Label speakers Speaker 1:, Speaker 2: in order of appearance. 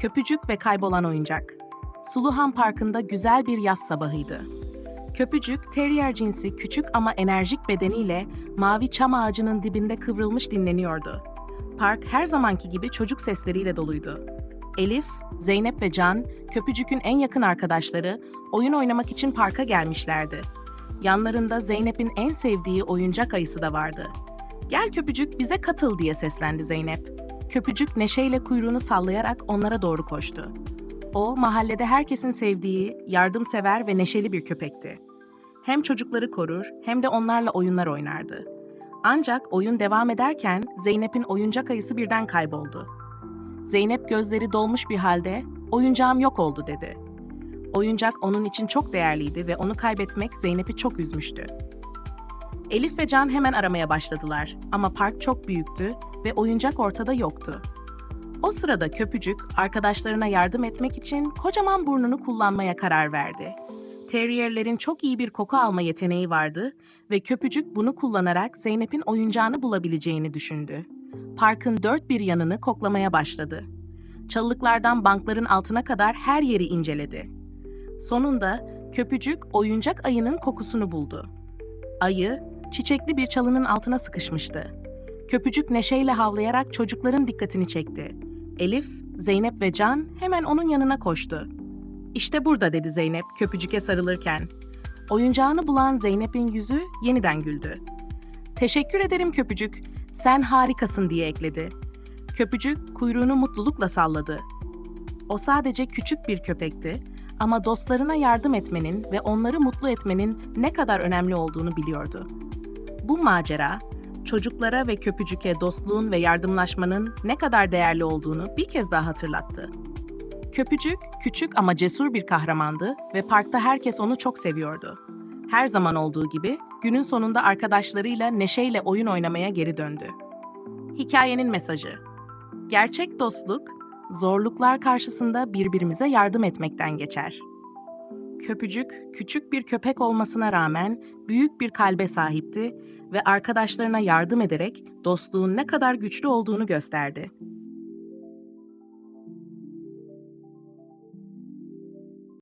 Speaker 1: Köpücük ve kaybolan oyuncak. Suluhan Parkı'nda güzel bir yaz sabahıydı. Köpücük, terrier cinsi küçük ama enerjik bedeniyle mavi çam ağacının dibinde kıvrılmış dinleniyordu. Park her zamanki gibi çocuk sesleriyle doluydu. Elif, Zeynep ve Can, Köpücük'ün en yakın arkadaşları, oyun oynamak için parka gelmişlerdi. Yanlarında Zeynep'in en sevdiği oyuncak ayısı da vardı. Gel Köpücük bize katıl diye seslendi Zeynep. Köpücük neşeyle kuyruğunu sallayarak onlara doğru koştu. O, mahallede herkesin sevdiği, yardımsever ve neşeli bir köpekti. Hem çocukları korur hem de onlarla oyunlar oynardı. Ancak oyun devam ederken Zeynep'in oyuncak ayısı birden kayboldu. Zeynep gözleri dolmuş bir halde "Oyuncağım yok oldu." dedi. Oyuncak onun için çok değerliydi ve onu kaybetmek Zeynep'i çok üzmüştü. Elif ve Can hemen aramaya başladılar ama park çok büyüktü ve oyuncak ortada yoktu. O sırada Köpücük arkadaşlarına yardım etmek için kocaman burnunu kullanmaya karar verdi. Terrierlerin çok iyi bir koku alma yeteneği vardı ve Köpücük bunu kullanarak Zeynep'in oyuncağını bulabileceğini düşündü. Parkın dört bir yanını koklamaya başladı. Çalılıklardan bankların altına kadar her yeri inceledi. Sonunda Köpücük oyuncak ayının kokusunu buldu. Ayı, çiçekli bir çalının altına sıkışmıştı. Köpücük neşeyle havlayarak çocukların dikkatini çekti. Elif, Zeynep ve Can hemen onun yanına koştu. İşte burada dedi Zeynep köpücüke sarılırken. Oyuncağını bulan Zeynep'in yüzü yeniden güldü. Teşekkür ederim köpücük, sen harikasın diye ekledi. Köpücük kuyruğunu mutlulukla salladı. O sadece küçük bir köpekti ama dostlarına yardım etmenin ve onları mutlu etmenin ne kadar önemli olduğunu biliyordu. Bu macera, çocuklara ve köpücüke dostluğun ve yardımlaşmanın ne kadar değerli olduğunu bir kez daha hatırlattı. Köpücük, küçük ama cesur bir kahramandı ve parkta herkes onu çok seviyordu. Her zaman olduğu gibi günün sonunda arkadaşlarıyla neşeyle oyun oynamaya geri döndü. Hikayenin mesajı Gerçek dostluk, zorluklar karşısında birbirimize yardım etmekten geçer. Köpücük, küçük bir köpek olmasına rağmen büyük bir kalbe sahipti ve arkadaşlarına yardım ederek dostluğun ne kadar güçlü olduğunu gösterdi.